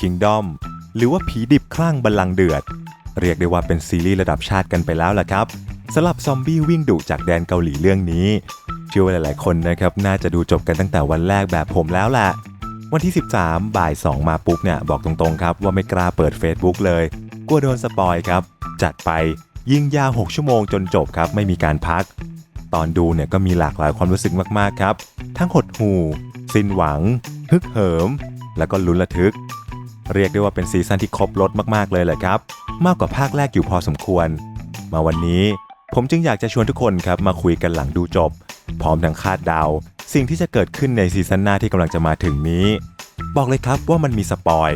Kingdom หรือว่าผีดิบคลั่งบัลลังก์เดือด เรียกได้ว่าเป็นซีรีส์ระดับชาติกันไปแล้วล่ะครับสำหรับซอมบี้วิ่งดุจากแดนเกาหลีเรื่องนี้ เชื่อว่าหลายๆ คนนะครับ น่าจะดูจบกันตั้งแต่วันแรกแบบผมแล้วแหละวันที่ 13 บ่าย 2 มาปุ๊บเนี่ย บอกตรงๆครับว่าไม่กล้าเปิด Facebook เลย กลัวโดนสปอยครับ จัดไปยิงยาว 6 ชั่วโมงจนจบครับไม่มีการพัก ตอนดูเนี่ยก็มีหลากหลายความรู้สึกมากๆครับ ทั้งหดหู่ สิ้นหวัง ฮึกเหิม แล้วก็ลุ้นระทึก เรียกได้ว่าเป็นซีซั่นที่ครบรถมากๆเลยแหละครับ มากกว่าภาคแรกอยู่พอสมควร มาวันนี้ผมจึงอยากจะชวนทุกคนครับมาคุยกันหลังดูจบ พร้อมทั้งคาดเดา สิ่งที่จะเกิดขึ้นในซีซั่นหน้าที่กำลังจะมาถึงนี้ บอกเลยครับว่ามันมีสปอย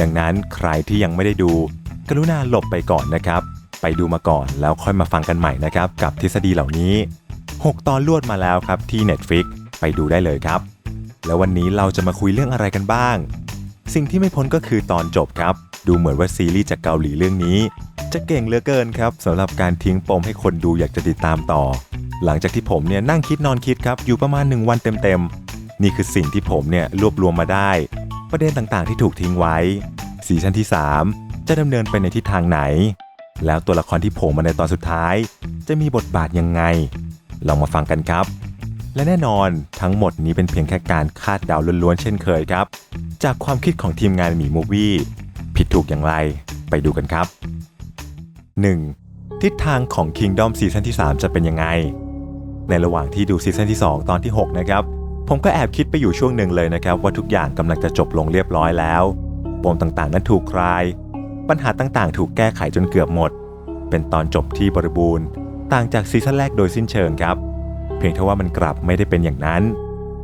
ดังนั้นใครที่ยังไม่ได้ดู กรุณาหลบไปก่อนนะครับ ไปดูมาก่อนแล้วค่อยมาฟังกันใหม่นะครับ กับทฤษฎีเหล่านี้ 6 ตอนลวดมาแล้วครับที่ Netflix ไปดูได้เลยครับ แล้ววันนี้เราจะมาคุยเรื่องอะไรกันบ้าง สิ่งที่ไม่พ้นก็คือตอนจบครับ ดูเหมือนว่าซีรีส์จากเกาหลีเรื่องนี้ จะเก่งเหลือเกินครับสำหรับการทิ้งปมให้คนดูอยากจะติดตามต่อ หลังจากที่ผมเนี่ยนั่งคิดนอนคิดครับอยู่ประมาณ 1 วันเต็มๆนี่คือสิ่งที่ผมเนี่ยรวบรวมมาได้ ประเด็นต่างๆที่ถูกทิ้งไว้ซีซั่นที่ 3 จะดำเนินไปในทิศทางไหน แล้วตัวละครที่โผล่มาในตอนสุดท้าย จะมีบทบาทยังไง ลองมาฟังกันครับ และแน่นอนทั้งหมดนี้เป็นเพียงแค่การคาดเดาล้วนๆเช่นเคยครับ จากความคิดของทีมงานหมีมูวี่ผิดถูกอย่างไรไปดูกันครับ 1. ทิศทางของ Kingdom ซีซั่นที่ 3 จะเป็นยังไง ในระหว่างที่ดูซีซั่นที่ 2 ตอนที่ 6 นะครับ ผมก็แอบคิดไปอยู่ช่วงหนึ่งเลยนะครับ ว่าทุกอย่างกำลังจะจบลงเรียบร้อยแล้วปมต่างๆ นั้นถูกคลาย ปัญหาต่างๆ ถูกแก้ไขจนเกือบหมด เป็นตอนจบที่บริบูรณ์ ต่างจากซีซั่นแรกโดยสิ้นเชิงครับ เพียงเท่าว่ามันกลับไม่ได้เป็นอย่างนั้น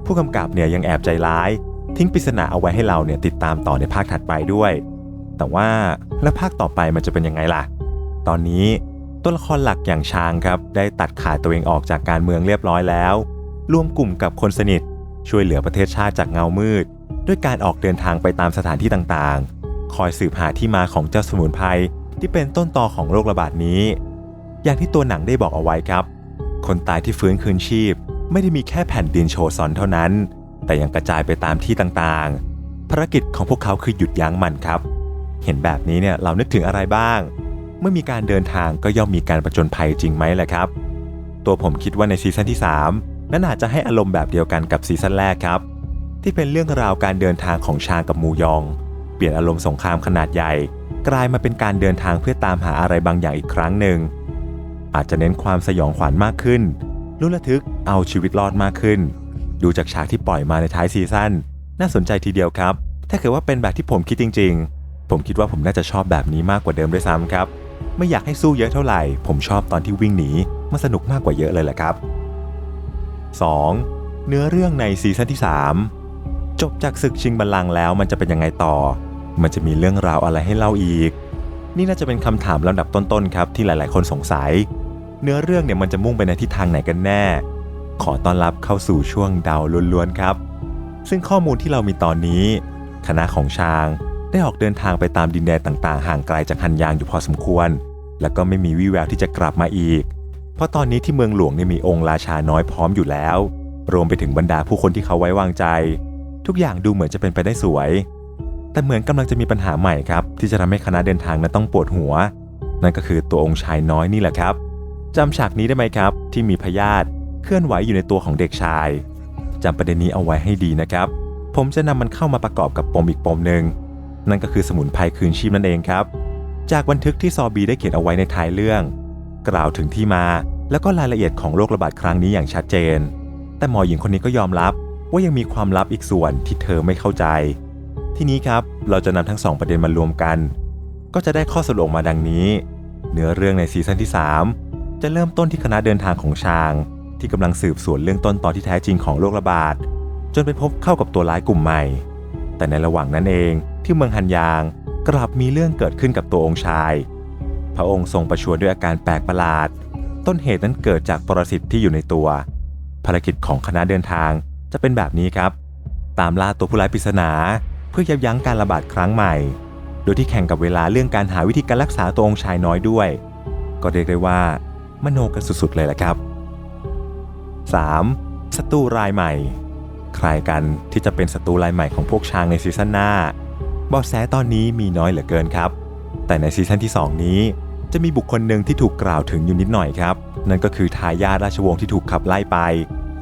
ผู้กำกับเนี่ยยังแอบใจร้าย ทิ้งปริศนาเอาไว้ให้เราเนี่ยติดตามต่อในภาคถัดไปด้วย แต่ว่าแล้วภาคต่อไปมันจะเป็นยังไงล่ะ ตอนนี้ตัวละครหลักอย่างชางครับได้ตัดขาดตัวเองออกจากการเมืองเรียบร้อยแล้วรวมกลุ่มกับคนสนิทช่วยเหลือประเทศชาติจากเงามืด ด้วยการออกเดินทางไปตามสถานที่ต่างๆ คอยสืบหาที่มาของเจ้าสมุนไพรที่เป็นต้นตอของโรคระบาดนี้ อย่างที่ตัวหนังได้บอกเอาไว้ครับ คนตายที่ฟื้นคืนชีพ ไม่ได้มีแค่แผ่นดินโชซอนเท่านั้น แต่ยังกระจายไปตามที่ต่างๆ ภารกิจของพวกเขาคือหยุดยั้งมันครับ เห็นแบบนี้เนี่ยเรานึกถึงอะไรบ้าง เมื่อมีการเดินทางก็ย่อมมีการประจนภัยจริงไหมแหละครับ ตัวผมคิดว่าในซีซั่นที่ 3 นั้นอาจจะให้อารมณ์แบบเดียวกันกับซีซั่นแรกครับ ที่เป็นเรื่องราวการเดินทางของชางกับมูยอง เปลี่ยนอารมณ์สงครามขนาดใหญ่ กลายมาเป็นการเดินทางเพื่อตามหาอะไรบางอย่างอีกครั้งหนึ่ง อาจจะเน้นความสยองขวัญมากขึ้นลุ้นระทึกเอาชีวิตรอดมากขึ้น ดูจากฉากที่ปล่อยมาในท้ายซีซั่นน่าสนใจทีเดียวครับ ถ้าเกิดว่าเป็นแบบที่ผมคิดจริง ๆ ผมคิดว่าผมน่าจะชอบแบบนี้มากกว่าเดิมด้วยซ้ำครับ ไม่อยากให้สู้เยอะเท่าไหร่ ผมชอบตอนที่วิ่งหนีมันสนุกมากกว่าเยอะเลยแหละครับ 2. เนื้อเรื่องในซีซั่นที่ 3 จบจากศึกชิงบัลลังก์แล้วมันจะเป็นยังไงต่อ มันจะมีเรื่องราวอะไรให้เล่าอีก นี่น่าจะเป็นคำถามลำดับต้นๆครับที่หลายๆ คนสงสัย เนื้อเรื่องเนี่ยมันจะมุ่งไปในทิศทางไหนกันแน่ ขอต้อนรับเข้าสู่ช่วงเดาล้วนๆครับ ซึ่งข้อมูลที่เรามีตอนนี้ คณะของชาง ได้ออกเดินทางไปตามดินแดนต่างๆ ห่างไกลจากฮันยางอยู่พอสมควร แล้วก็ไม่มีวี่แววที่จะกลับมาอีก เพราะตอนนี้ที่เมืองหลวงเนี่ยมีองค์ราชาน้อยพร้อมอยู่แล้ว รวมไปถึงบรรดาผู้คนที่เขาไว้วางใจ ทุกอย่างดูเหมือนจะเป็นไปได้สวย แต่เหมือนกำลังจะมีปัญหาใหม่ครับ ที่จะทำให้คณะเดินทางนั้นต้องปวดหัว นั่นก็คือตัวองค์ชายน้อยนี่แหละครับจำฉากนี้ได้ไหมครับ ที่มีพยาธิเคลื่อนไหวอยู่ในตัวของเด็กชายจำประเด็นนี้เอาไว้ให้ดีนะครับ ผมจะนำมันเข้ามาประกอบกับปมอีกปมหนึ่งนั่นก็คือสมุนไพรคืนชีพนั่นเองครับ จากบันทึกที่ซอบีได้เขียนเอาไว้ในท้ายเรื่อง กล่าวถึงที่มาแล้วก็รายละเอียดของโรคระบาดครั้งนี้อย่างชัดเจน แต่หมอหญิงคนนี้ก็ยอมรับว่ายังมีความลับอีกส่วนที่เธอไม่เข้าใจ ทีนี้ครับเราจะนำทั้งสองประเด็นมารวมกัน ก็จะได้ข้อสรุปมาดังนี้ เนื้อเรื่องในซีซั่นที่ 3 จะเริ่มต้นที่คณะเดินทางของชาง ที่กำลังสืบสวนเรื่องต้นตอที่แท้จริงของโรคระบาด จนไปพบเข้ากับตัวร้ายกลุ่มใหม่ แต่ในระหว่างนั้นเองที่เมืองฮันยาง กลับมีเรื่องเกิดขึ้นกับตัวองค์ชาย พระองค์ทรงประชวรด้วยอาการแปลกประหลาด ต้นเหตุนั้นเกิดจากปรสิตที่อยู่ในตัว ภารกิจของคณะเดินทางจะเป็นแบบนี้ครับ ตามล่าตัวผู้ร้ายปริศนา เพื่อยับยั้งการระบาดครั้งใหม่ โดยที่แข่งกับเวลาเรื่องการหาวิธีการรักษาตัวองค์ชายน้อยด้วย ก็เรียกได้ว่า มโนกันสุดๆเลยแหละครับ 3. ศัตรูรายใหม่ ใครกันที่จะเป็นศัตรูรายใหม่ของพวกช้างในซีซั่นหน้าบาะแสตอนนี้มีน้อยเหลือเกินครับ แต่ในซีซั่นที่ 2 นี้จะมีบุคคลหนึ่งที่ถูกกล่าวถึงอยู่นิดหน่อยครับ นั่นก็คือทายาทราชวงศ์ที่ถูกขับไล่ไป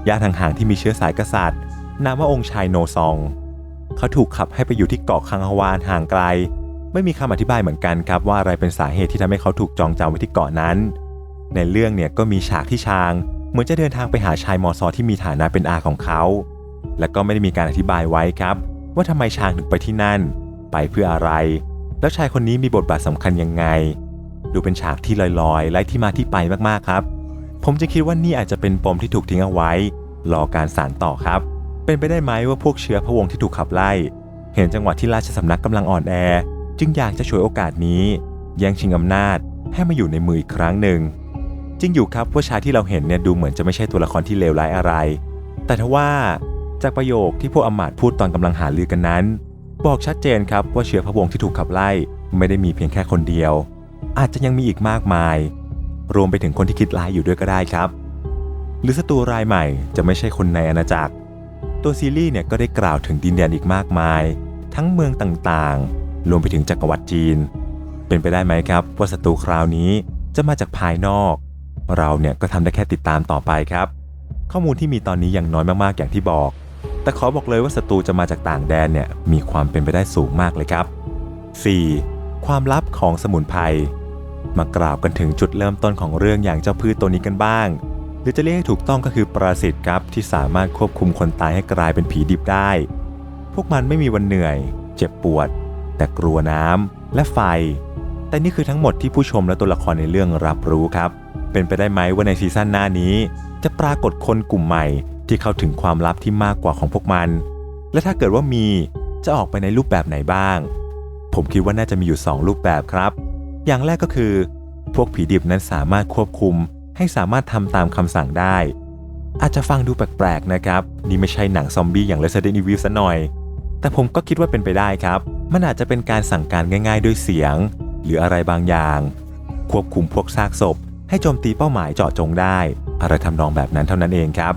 ญาติห่างๆที่มีเชื้อสายกษัตริย์ นามว่าองค์ชายโนซอง เขาถูกขับให้ไปอยู่ที่เกาะคังฮวานห่างไกล ไม่มีคำอธิบายเหมือนกันครับว่าอะไรเป็นสาเหตุที่ทำให้เขาถูกจองจำไว้ที่เกาะนั้น ในเรื่องเนี่ยก็มีฉากที่ชาง เหมือนจะเดินทางไปหาชายมอซอที่มีฐานะเป็นอาของเขา และก็ไม่ได้มีการอธิบายไว้ครับ ว่าทำไมชางถึงไปที่นั่น ไปเพื่ออะไร แล้วชายคนนี้มีบทบาทสำคัญยังไง ดูเป็นฉากที่ลอยๆไร้ที่มาที่ไปมากๆครับ ผมจะคิดว่านี่อาจจะเป็นปมที่ถูกทิ้งเอาไว้ รอการสานต่อครับ เป็นไปได้ไหมว่าพวกเชื้อพระวงศ์ที่ถูกขับไล่ เห็นจังหวะที่ราชสำนักกำลังอ่อนแอ จึงอยากจะฉวยโอกาสนี้ แย่งชิงอำนาจให้มาอยู่ในมืออีกครั้งหนึ่งจริงอยู่ครับว่าชายที่เราเห็นเนี่ยดูเหมือนจะไม่ใช่ตัวละครที่เลวร้ายอะไร แต่ทว่าจากประโยคที่พวกอมาตพูดตอนกำลังหาลือกันนั้น บอกชัดเจนครับว่าเชื้อพระวงศ์ที่ถูกขับไล่ไม่ได้มีเพียงแค่คนเดียว อาจจะยังมีอีกมากมาย รวมไปถึงคนที่คิดร้ายอยู่ด้วยก็ได้ครับ หรือศัตรูรายใหม่จะไม่ใช่คนในอาณาจักร ตัวซีรีส์เนี่ยก็ได้กล่าวถึงดินแดนอีกมากมาย ทั้งเมืองต่างๆ รวมไปถึงจักรวรรดิจีน เป็นไปได้ไหมครับว่าศัตรูคราวนี้จะมาจากภายนอก เราเนี่ยก็ทำได้แค่ติดตามต่อไปครับ ข้อมูลที่มีตอนนี้ยังน้อยมากๆอย่างที่บอก แต่ขอบอกเลยว่าศัตรูจะมาจากต่างแดนเนี่ยมีความเป็นไปได้สูงมากเลยครับ 4. ความลับของสมุนไพรมากล่าวกันถึงจุดเริ่มต้นของเรื่องอย่างเจ้าพืชตัวนี้กันบ้าง หรือจะเรียกให้ถูกต้องก็คือปราสิตครับที่สามารถควบคุมคนตายให้กลายเป็นผีดิบได้ พวกมันไม่มีวันเหนื่อย เจ็บปวด แต่กลัวน้ำและไฟ แต่นี่คือทั้งหมดที่ผู้ชมและตัวละครในเรื่องรับรู้ครับ เป็นไปได้ไหมว่าในซีซั่นหน้านี้ จะปรากฏคนกลุ่มใหม่ที่เข้าถึงความลับที่มากกว่าของพวกมัน และถ้าเกิดว่ามีจะออกไปในรูปแบบไหนบ้าง ผมคิดว่าน่าจะมีอยู่ 2 รูปแบบครับ อย่างแรกก็คือ พวกผีดิบนั้นสามารถควบคุม ให้สามารถทำตามคำสั่งได้ อาจจะฟังดูแปลกๆนะครับ นี่ไม่ใช่หนังซอมบี้อย่าง Resident Evil ซะหน่อย แต่ผมก็คิดว่าเป็นไปได้ครับ มันอาจจะเป็นการสั่งการง่าย ๆ ด้วยเสียง หรืออะไรบางอย่าง ควบคุมพวกซากศพ ให้โจมตีเป้าหมายเจาะจงได้ อะไรทำนองแบบนั้นเท่านั้นเองครับ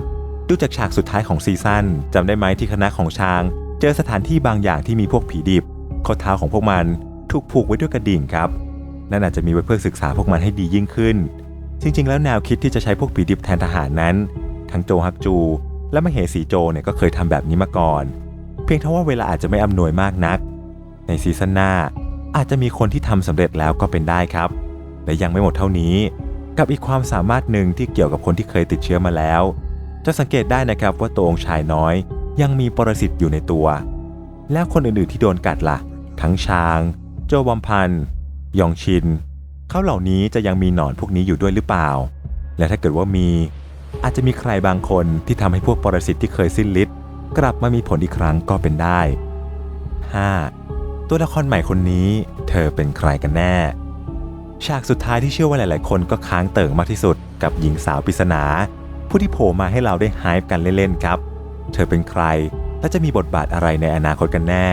ดูจากฉากสุดท้ายของซีซั่นจำได้ไหมที่คณะของชาง เจอสถานที่บางอย่างที่มีพวกผีดิบข้อเท้าของพวกมันถูกผูกไว้ด้วยกระดิ่งครับนั่นอาจจะมีไว้เพื่อศึกษาพวกมันให้ดียิ่งขึ้น จริงๆ แล้วแนวคิดที่จะใช้พวกผีดิบแทนทหารนั้น ทั้งโจฮักจู และมเหสีโจเนี่ยก็เคยทำแบบนี้มาก่อน เพียงเท่าว่าเวลาอาจจะไม่อำนวยมากนัก ในซีซั่นหน้าอาจจะมีคนที่ทำสำเร็จแล้วก็เป็นได้ครับ และยังไม่หมดเท่านี้ กับอีกความสามารถหนึ่งที่เกี่ยวกับคนที่เคยติดเชื้อมาแล้ว จะสังเกตได้นะครับว่าตัวองค์ชายน้อย ยังมีปรสิตอยู่ในตัว แล้วคนอื่นๆที่โดนกัดละ่ะ ทั้งชาง โจวัมพันยองชิน เขาเหล่านี้จะยังมีหนอนพวกนี้อยู่ด้วยหรือเปล่า และถ้าเกิดว่ามี อาจจะมีใครบางคนที่ทำให้พวกปรสิตที่เคยสิ้นฤทธิ์กลับมามีผลอีกครั้งก็เป็นได้ 5. ตัวละครใหม่คนนี้เธอเป็นใครกันแน่ ฉากสุดท้ายที่เชื่อว่าหลาย ๆ คนก็ค้างเติ่งมากที่สุดกับหญิงสาวปริศนา ผู้ที่โผล่มาให้เราได้ไฮป์กันเล่น ๆ ครับ เธอเป็นใครและจะมีบทบาทอะไรในอนาคตกันแน่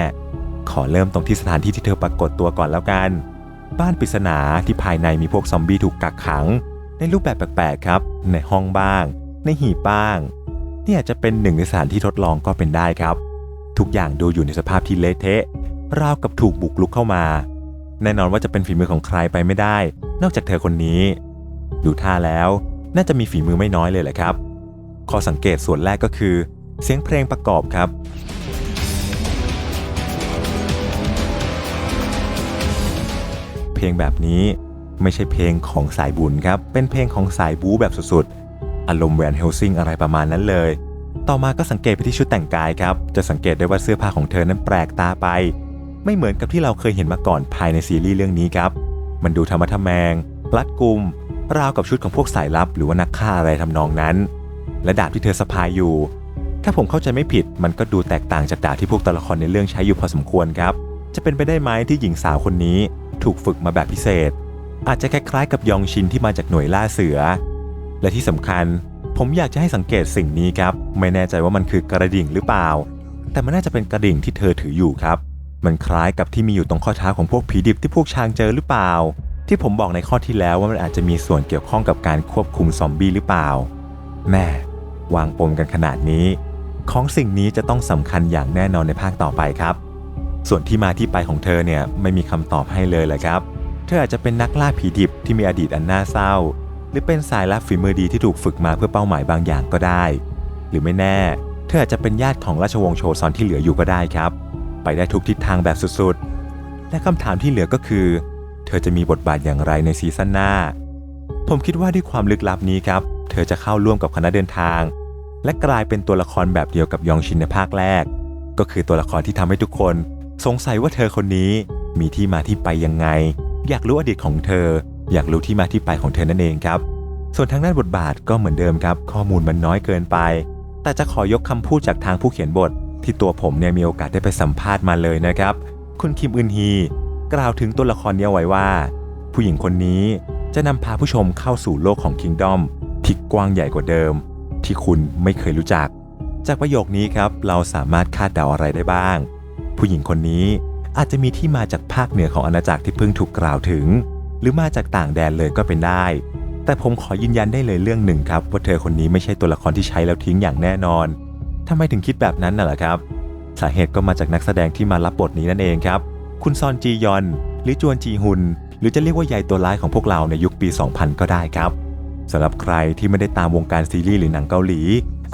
ขอเริ่มตรงที่สถานที่ที่เธอปรากฏตัวก่อนแล้วกัน บ้านปริศนาที่ภายในมีพวกซอมบี้ถูกกักขัง ในรูปแบบแปลกๆครับ ในห้องบ้าง ในหีบบ้างนี่อาจจะเป็นหนึ่งในสถานที่ทดลองก็เป็นได้ครับ ทุกอย่างดูอยู่ในสภาพที่เละเทะราวกับถูกบุกลุกเข้ามา แน่นอนว่าจะเป็นฝีมือของใครไปไม่ได้ นอกจากเธอคนนี้ ดูท่าแล้ว น่าจะมีฝีมือไม่น้อยเลยแหละครับ ข้อสังเกตส่วนแรกก็คือ เสียงเพลงประกอบครับ ลงแบบนี้ ไม่ใช่เพลงของสายบุญครับ เป็นเพลงของสายบู๊แบบสุดๆ อารมณ์แวนเฮลซิงอะไรประมาณนั้นเลย ต่อมาก็สังเกตไปที่ชุดแต่งกายครับ จะสังเกตได้ว่าเสื้อผ้าของเธอนั้นแปลกตาไป ไม่เหมือนกับที่เราเคยเห็นมาก่อนภายในซีรีส์เรื่องนี้ครับ มันดูธรรมะทแมง รัดกุม ราวกับชุดของพวกสายลับ หรือว่านักฆ่าอะไรทำนองนั้น และดาบที่เธอสะพายอยู่ ถ้าผมเข้าใจไม่ผิด มันก็ดูแตกต่างจากดาบที่พวกตัวละครในเรื่องใช้อยู่พอสมควรครับจะเป็นไปได้ไหมที่หญิงสาวคนนี้ ถูกฝึกมาแบบพิเศษ อาจจะคล้ายๆกับยองชินที่มาจากหน่วยล่าเสือ และที่สำคัญผมอยากจะให้สังเกตสิ่งนี้ครับ ไม่แน่ใจว่ามันคือกระดิ่งหรือเปล่า แต่มันน่าจะเป็นกระดิ่งที่เธอถืออยู่ครับ มันคล้ายกับที่มีอยู่ตรงข้อเท้าของพวกผีดิบที่พวกช้างเจอหรือเปล่า ที่ผมบอกในข้อที่แล้วว่ามันอาจจะมีส่วนเกี่ยวข้องกับการควบคุมซอมบี้หรือเปล่า แม่วางปมกันขนาดนี้ ของสิ่งนี้จะต้องสำคัญอย่างแน่นอนในภาคต่อไปครับ ส่วนที่มาที่ไปของเธอเนี่ยไม่มีคำตอบให้เลยแหละครับ เธออาจจะเป็นนักล่าผีดิบที่มีอดีตอันน่าเศร้า หรือเป็นสายลับฝีมือดีที่ถูกฝึกมาเพื่อเป้าหมายบางอย่างก็ได้ หรือไม่แน่ เธออาจจะเป็นญาติของราชวงศ์โชซอนที่เหลืออยู่ก็ได้ครับ ไปได้ทุกทิศทางแบบสุดๆ และคำถามที่เหลือก็คือ เธอจะมีบทบาทอย่างไรในซีซั่นหน้า ผมคิดว่าด้วยความลึกลับนี้ครับ เธอจะเข้าร่วมกับคณะเดินทาง และกลายเป็นตัวละครแบบเดียวกับยองชินในภาคแรก ก็คือตัวละครที่ทำให้ทุกคน สงสัยว่าเธอคนนี้มีที่มาที่ไปยังไง อยากรู้อดีตของเธอ อยากรู้ที่มาที่ไปของเธอนั่นเองครับ ส่วนทางด้านบทบาทก็เหมือนเดิมครับ ข้อมูลมันน้อยเกินไป แต่จะขอยกคำพูดจากทางผู้เขียนบท ที่ตัวผมเนี่ยมีโอกาสได้ไปสัมภาษณ์มาเลยนะครับ คุณคิมอึนฮี กล่าวถึงตัวละครนี้ไว้ว่า ผู้หญิงคนนี้จะนำพาผู้ชมเข้าสู่โลกของคิงดอมที่กว้างใหญ่กว่าเดิม ที่คุณไม่เคยรู้จัก จากประโยคนี้ครับเราสามารถคาดเดาอะไรได้บ้าง ผู้หญิงคนนี้อาจจะมีที่มาจากภาคเหนือของอาณาจักรที่เพิ่งถูกกล่าวถึง หรือมาจากต่างแดนเลยก็เป็นได้ แต่ผมขอยืนยันได้เลยเรื่องหนึ่งครับ ว่าเธอคนนี้ไม่ใช่ตัวละครที่ใช้แล้วทิ้งอย่างแน่นอนทำไมถึงคิดแบบนั้นน่ะล่ะครับ สาเหตุก็มาจากนักแสดงที่มารับบทนี้นั่นเองครับ คุณซอนจียอน หรือจวนจีฮุน หรือจะเรียกว่ายายตัวร้ายของพวกเราในยุคปี 2000 ก็ได้ครับสำหรับใครที่ไม่ได้ตามวงการซีรีส์หรือหนังเกาหลี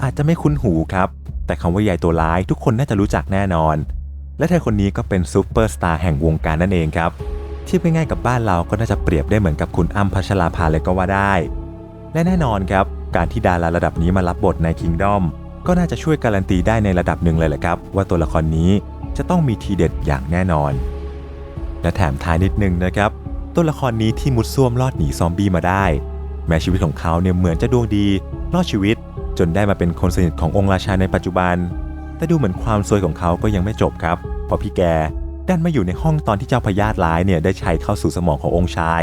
อาจจะไม่คุ้นหูครับ แต่คำว่ายายตัวร้ายทุกคนน่าจะรู้จักแน่นอน และเธอคนนี้ก็เป็นซูเปอร์สตาร์แห่งวงการนั่นเองครับเทียบง่ายๆกับบ้านเราก็น่าจะเปรียบได้เหมือนกับคุณอ้ำพัชราภาเลยก็ว่าได้ และแน่นอนครับ การที่ดาราระดับนี้มารับบทใน Kingdom ก็น่าจะช่วยการันตีได้ในระดับหนึ่งเลยแหละครับ ว่าตัวละครนี้จะต้องมีทีเด็ดอย่างแน่นอน และแถมท้ายนิดนึงนะครับ ตัวละครนี้ที่มุดซ่วมรอดหนีซอมบี้มาได้ แม้ชีวิตของเขาเนี่ยเหมือนจะดวงดีรอดชีวิต จนได้มาเป็นคนสนิทขององค์ราชาในปัจจุบัน แต่ดูเหมือนความซวยของเขาก็ยังไม่จบครับ เพราะพี่แกดันมาอยู่ในห้องตอนที่เจ้าพญาตร้ายเนี่ยได้ใช้เข้าสู่สมองขององค์ชาย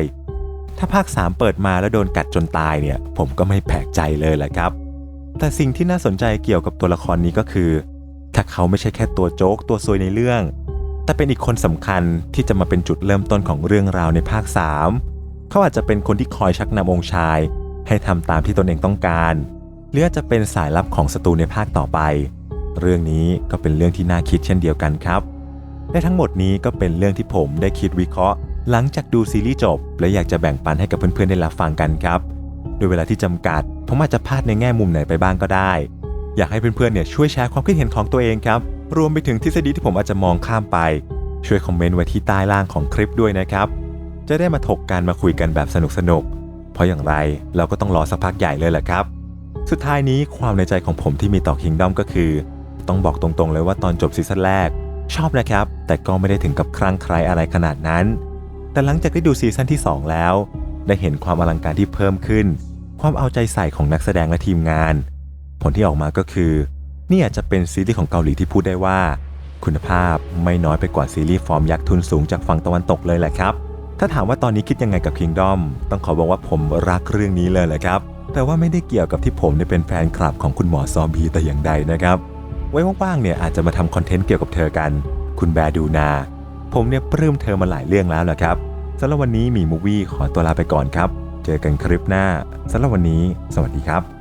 ถ้าภาค 3 เปิดมาแล้วโดนกัดจนตายเนี่ย ผมก็ไม่แปลกใจเลยแหละครับ แต่สิ่งที่น่าสนใจเกี่ยวกับตัวละครนี้ก็คือ ถ้าเขาไม่ใช่แค่ตัวโจ๊กตัวซวยในเรื่อง แต่เป็นอีกคนสำคัญที่จะมาเป็นจุดเริ่มต้นของเรื่องราวในภาค 3 เขาอาจจะเป็นคนที่คอยชักนำองค์ชาย ให้ทำตามที่ตนเองต้องการหรืออาจจะเป็นสายลับของศัตรูในภาคต่อไป เรื่องนี้ก็เป็นเรื่องที่น่าคิดเช่นเดียวกันครับ และทั้งหมดนี้ก็เป็นเรื่องที่ผมได้คิดวิเคราะห์ หลังจากดูซีรีส์จบ และอยากจะแบ่งปันให้กับเพื่อนๆได้รับฟังกันครับโดยเวลาที่จำกัดผมอาจจะพลาดในแง่มุมไหนไปบ้างก็ได้ อยากให้เพื่อนๆเนี่ยช่วยแชร์ความคิดเห็นของตัวเองครับ รวมไปถึงทฤษฎีที่ผมอาจจะมองข้ามไป ช่วยคอมเมนต์ไว้ที่ใต้ล่างของคลิปด้วยนะครับ จะได้มาถกกันมาคุยกันแบบสนุกๆเพราะอย่างไรเราก็ต้องรอสักพักใหญ่เลยแหละครับ สุดท้ายนี้ความในใจของผมที่มีต่อ Kingdom ก็คือ ต้องบอกตรงๆเลยว่าตอนจบซีซั่นแรก ชอบนะครับ แต่ก็ไม่ได้ถึงกับคลั่งไคล้อะไรขนาดนั้น แต่หลังจากได้ดูซีซั่นที่ 2 แล้ว ได้เห็นความอลังการที่เพิ่มขึ้น ความเอาใจใส่ของนักแสดงและทีมงาน ผลที่ออกมาก็คือนี่อาจจะเป็นซีรีส์ของเกาหลีที่พูดได้ว่า คุณภาพไม่น้อยไปกว่าซีรีส์ฟอร์มยักษ์ทุนสูงจากฝั่งตะวันตกเลยแหละครับ ถ้าถามว่าตอนนี้คิดยังไงกับ Kingdom ต้องขอบอกว่าผมรักเรื่องนี้เลยแหละครับ แต่ว่าไม่ได้เกี่ยวกับที่ผมเนี่ยเป็นแฟนคลับของคุณหมอซอมบีแต่อย่างใดนะครับ ไว้ว่างๆเนี่ยอาจจะมาทำคอนเทนต์เกี่ยวกับเธอกัน คุณแบรดูนา ผมเนี่ยปลื้มเธอมาหลายเรื่องแล้วแหละครับสำหรับวันนี้มีมูวี่ขอตัวลาไปก่อนครับ เจอกันคลิปหน้าสำหรับวันนี้ สวัสดีครับ